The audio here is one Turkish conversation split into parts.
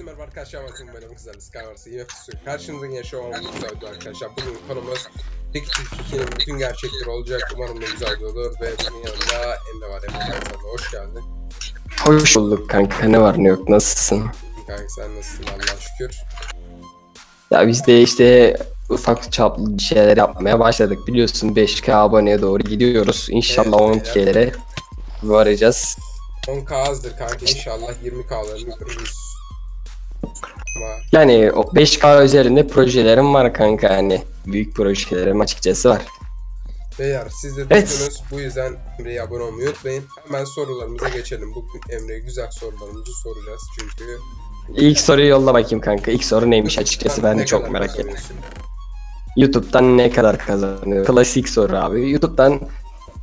Herkese merhaba arkadaşlar ben Tüm Benim Kızlar Skywars'ı yine tutuyor. Karşınızda yine şu an güzel video arkadaşlar. Bugün konumuz Tek Türkiye'nin bütün gerçekleri olacak. Umarım da güzel olur ve bunun yanında Emre var. Emre de hoş geldin. Hoş bulduk kanka ne var ne yok nasılsın? İyi kanka sen nasılsın Allah'a şükür. Ya biz de işte ufak çaplı şeyler yapmaya başladık biliyorsun 5k aboneye doğru gidiyoruz. İnşallah Evet, 10k'lere varacağız. 10k azdır kanka inşallah 20k'larını görürüz. Yani o 5k üzerinde projelerim var kanka yani büyük projelerim açıkçası var. beyler siz de Evet. duydunuz. Bu yüzden Emre'ye abone olmayı unutmayın. Hemen sorularımıza geçelim. Bugün Emre'ye güzel sorularımızı soracağız. Çünkü İlk soruyu yolla bakayım kanka. İlk soru neymiş açıkçası ben de çok merak ettim. YouTube'dan ne kadar kazanıyor? Klasik soru abi. YouTube'dan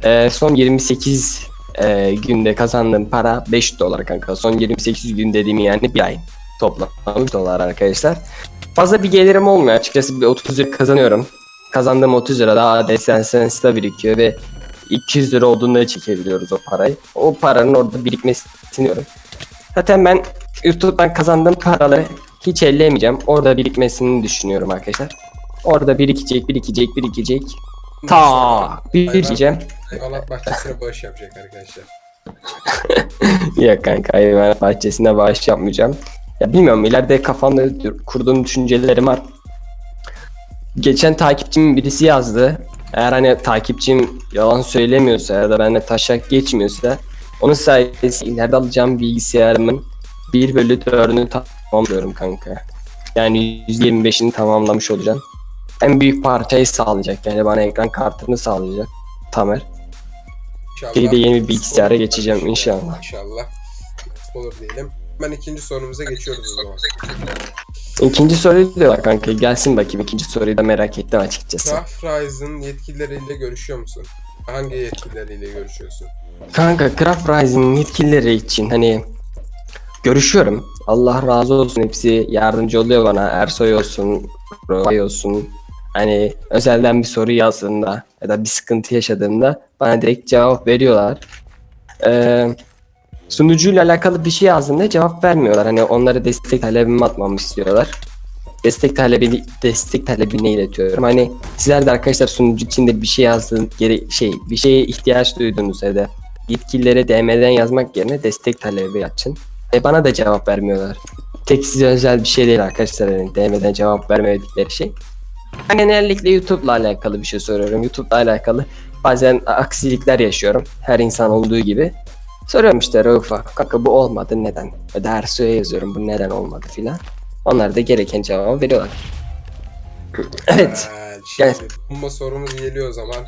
e, son 28 e, günde kazandığım para 5 dolar kanka. Son 28 gün dediğim yani bir ay toplam 3 dolar arkadaşlar. Fazla bir gelirim olmuyor açıkçası bir 30 lira kazanıyorum. Kazandığım 30 lira daha AdSense'de birikiyor ve 200 lira olduğunda çekebiliyoruz o parayı. O paranın orada birikmesini istiyorum. Zaten ben YouTube'dan kazandığım paraları hiç elleyemeyeceğim. Orada birikmesini düşünüyorum arkadaşlar. Orada birikecek, birikecek, birikecek. Ta birikeceğim. Hayvanat bahçesine bağış yapacak arkadaşlar. Yok kanka hayvanat bahçesine bağış yapmayacağım. Ya bilmiyorum ileride kafamda kurduğum düşüncelerim var. Geçen takipçimin birisi yazdı. Eğer hani takipçim yalan söylemiyorsa ya da benimle taşak geçmiyorsa onun sayesinde ileride alacağım bilgisayarımın 1 bölü 4'ünü tamamlıyorum kanka. Yani %25'ini tamamlamış olacağım. En büyük parçayı sağlayacak yani bana ekran kartını sağlayacak. Tamer. İnşallah. Bir de yeni bir bilgisayara geçeceğim inşallah. İnşallah. Olur diyelim. Hemen ikinci sorumuza geçiyoruz o zaman. İkinci soruyu da kanka gelsin bakayım ikinci soruyu da merak ettim açıkçası. Craft Rise'ın yetkilileriyle görüşüyor musun? Hangi yetkilileriyle görüşüyorsun? Kanka Craft Rise'in yetkilileri için hani görüşüyorum. Allah razı olsun hepsi yardımcı oluyor bana. Ersoy olsun, Roy olsun. Hani özelden bir soru yazdığında ya da bir sıkıntı yaşadığımda bana direkt cevap veriyorlar. Ee, sunucuyla alakalı bir şey yazdığımda cevap vermiyorlar. Hani onlara destek talebimi atmamı istiyorlar. Destek talebini destek talebini iletiyorum. Hani sizler de arkadaşlar sunucu içinde bir şey yazdığın geri şey bir şeye ihtiyaç duyduğunuz ya da yetkililere DM'den yazmak yerine destek talebi açın. E bana da cevap vermiyorlar. Tek size özel bir şey değil arkadaşlar hani DM'den cevap vermedikleri şey. Ben genellikle YouTube'la alakalı bir şey soruyorum. YouTube'la alakalı bazen aksilikler yaşıyorum. Her insan olduğu gibi. Soruyorum işte Raufa kanka bu olmadı neden? Ya da Ersoy'a yazıyorum bu neden olmadı filan. Onlar da gereken cevabı veriyorlar. evet. Ee, Gel. şimdi bomba sorumuz geliyor o zaman.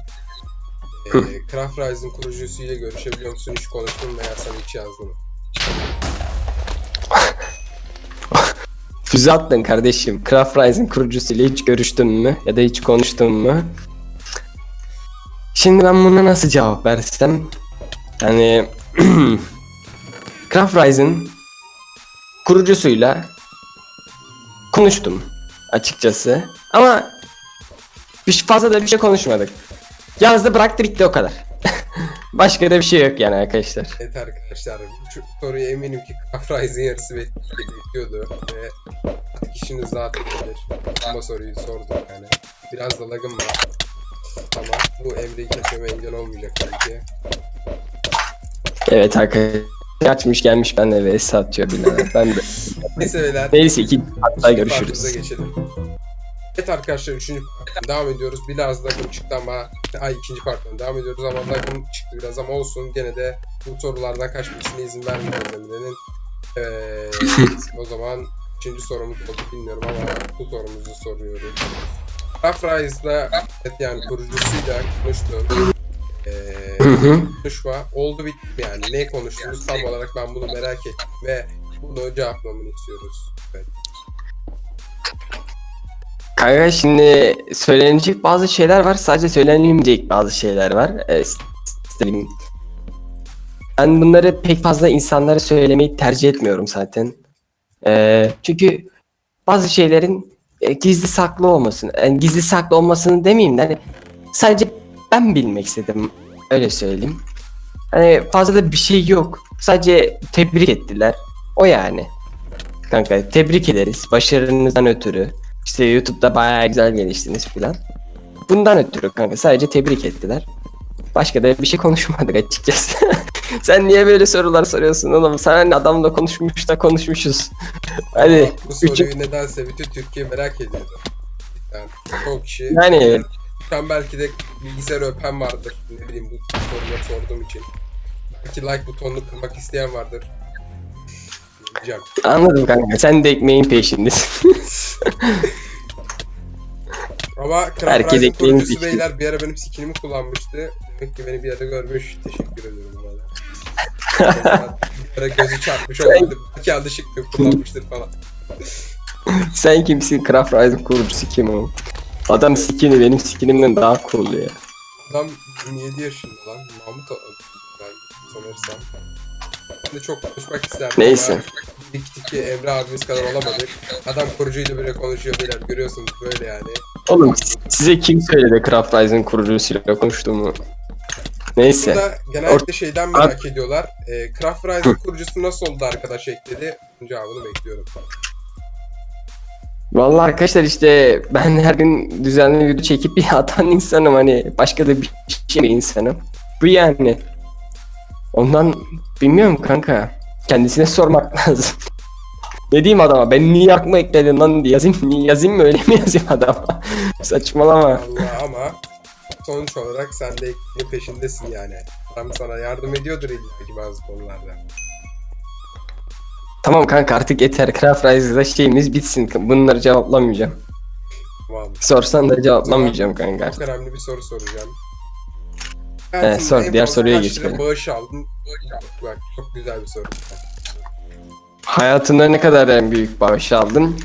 Ee, Craft Rise'ın kurucusuyla görüşebiliyor musun? Hiç konuştun mu veya sana hiç yazdı mı? Füze attın kardeşim. Craft Rise'in kurucusuyla hiç görüştün mü? Ya da hiç konuştun mu? Şimdi ben buna nasıl cevap versem? Yani Craft Rise'in kurucusuyla konuştum açıkçası. Ama bir fazla da bir şey konuşmadık. Yazdı bıraktı bitti o kadar. Başka da bir şey yok yani arkadaşlar. Evet arkadaşlar bu soruyu eminim ki Craft Rise'ın yarısı bek- bekliyordu ve artık işiniz rahat edilir. Bomba soruyu sordum yani. Biraz da lagım var. Ama bu Emre'yi kesmeme engel olmayacak belki. Evet arkadaşlar. Açmış gelmiş benle vs atıyor birader. Ben de. Neyse beyler. Neyse ki hatta Üçüncü görüşürüz. geçelim. Evet arkadaşlar 3. parttan devam ediyoruz. Biraz lagım çıktı ama ay ikinci parttan devam ediyoruz ama lagım çıktı biraz ama olsun gene de bu sorulardan kaçmasına izin vermiyorum Emre'nin. Ee, o zaman üçüncü sorumuz oldu bilmiyorum ama bu sorumuzu soruyorum. Rough Rise'da evet yani kurucusuyla konuştum. Konuşma oldu bitti yani ne konuştunuz tam olarak ben bunu merak ettim ve bunu cevaplamamı istiyoruz. Evet. Kanka şimdi söylenecek bazı şeyler var. Sadece söylenmeyecek bazı şeyler var. Ee, Ben bunları pek fazla insanlara söylemeyi tercih etmiyorum zaten. Ee, çünkü bazı şeylerin e, gizli saklı olmasını, yani gizli saklı olmasını demeyeyim de hani sadece ben bilmek istedim. Öyle söyleyeyim. Hani fazla da bir şey yok. Sadece tebrik ettiler. O yani. Kanka tebrik ederiz. Başarınızdan ötürü. İşte YouTube'da bayağı güzel geliştiniz filan. Bundan ötürü kanka sadece tebrik ettiler. Başka da bir şey konuşmadık açıkçası. Sen niye böyle sorular soruyorsun oğlum? Sen adamla konuşmuş da konuşmuşuz. Hadi. Bu soruyu nedense bütün Türkiye merak ediyordu. Cidden. Çok kişi. Yani Ben belki de bilgisayar öpen vardır. Ne bileyim bu soruları sorduğum için. Belki like butonunu kırmak isteyen vardır. Diyeceğim. anladım kanka. Sen de ekmeğin peşindesin. Ama Herkes Rise'ın ekmeğini kurucusu biçti. beyler bir ara benim skinimi kullanmıştı. Demek ki beni bir yerde görmüş. Teşekkür ediyorum da. bir ara gözü çarpmış olabilir. Belki yanlışlıkla kullanmıştır falan. Sen kimsin? Craft Rising kurucusu kim o? Adam skini benim skinimden daha cool ya. Adam 27 yaşında lan. Mahmut adı ben sanırsam. Ben de çok konuşmak isterdim Neyse. ama tiki Emre abimiz kadar olamadık. Adam kurucuyla bile konuşuyor beyler görüyorsunuz böyle yani. Oğlum size kim söyledi Craft Rising kurucusuyla konuştuğumu? Neyse. Burada genellikle şeyden merak ediyorlar. E, Craft Rise'ın kurucusu nasıl oldu arkadaş ekledi? Cevabını bekliyorum. Vallahi arkadaşlar işte ben her gün düzenli video çekip bir atan insanım hani başka da bir şey bir insanım. Bu yani. Ondan bilmiyorum kanka. Kendisine sormak lazım. ne diyeyim adama? Ben York mı ekledin lan diye yazayım, yazayım mı öyle mi yazayım adama? Saçmalama. Allah ama sonuç olarak sen de ekmeğin peşindesin yani. Adam sana yardım ediyordur illa ki bazı konularda. Tamam kanka artık yeter. Craft Rise'da şeyimiz bitsin. Bunları cevaplamayacağım. Tamam. Sorsan da cevaplamayacağım kanka. Çok önemli bir soru soracağım. Evet, Hayatında sor. en Diğer fazla soruya kaç geçelim. lira Bağış aldın. Bak çok güzel bir soru. Hayatında ne kadar en büyük bağış aldın?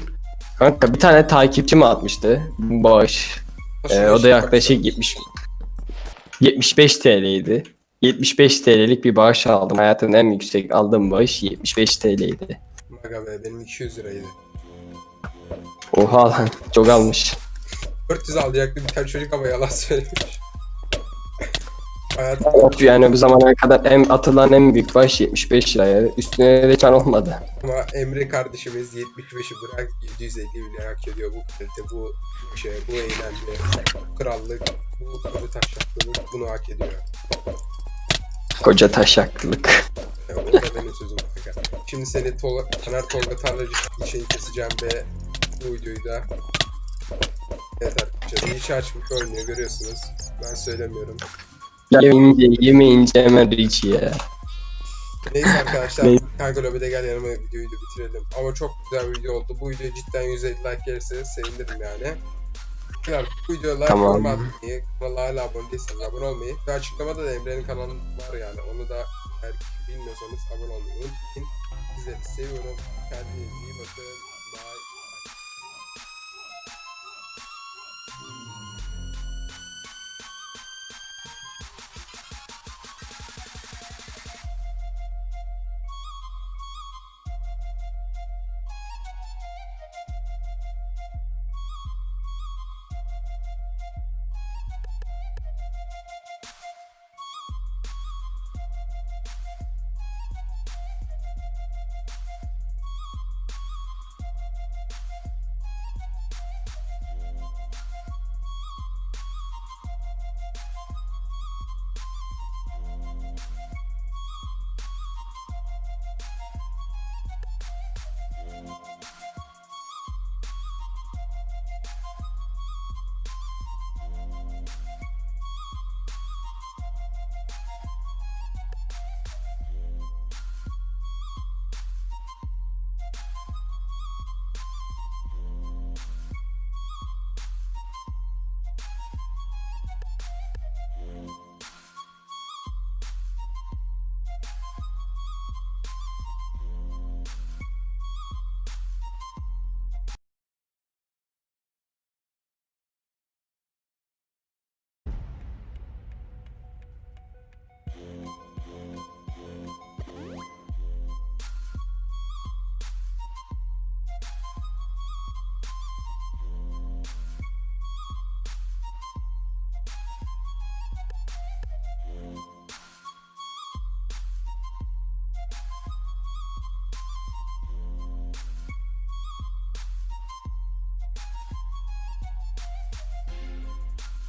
Kanka bir tane takipçim atmıştı bu bağış. Ee, o da yaklaşık 70 75 TL'ydi. 75 TL'lik bir bağış aldım. Hayatımın en yüksek aldığım bağış 75 TL'ydi. Maga be benim 200 liraydı. Oha lan çok almış. 400 alacaktı bir tane çocuk ama yalan söylemiş. Hayatımda Of yani bu zamana kadar en atılan en büyük bağış 75 liraya. Üstüne de çan olmadı. ama Emre kardeşimiz 75'i bırak 750 bile hak ediyor bu kalite, bu şey, bu eğlence, bu krallık, bu kuru taşaklılık bunu hak ediyor. Koca taşaklılık. Yani o da benim sözüm kanka. Şimdi seni Tol Taner Tolga Tarlacı şeyi keseceğim ve bu videoyu da Evet arkadaşlar iş açmış oynuyor görüyorsunuz. Ben söylemiyorum. Yemeyince, yemeyince hemen Richie ya. Neyse arkadaşlar Neyse. kanka lobide gel yanıma videoyu da bitirelim. Ama çok güzel bir video oldu. Bu videoya cidden 150 like gelirse sevinirim yani. Arkadaşlar bu videoya like Tamam. yorum atmayı, kanala hala abone değilseniz abone olmayı ve açıklamada da Emre'nin kanalı var yani. Onu da eğer bilmiyorsanız abone olmayı unutmayın. Sizleri seviyorum. Kendinize iyi bakın. Bye.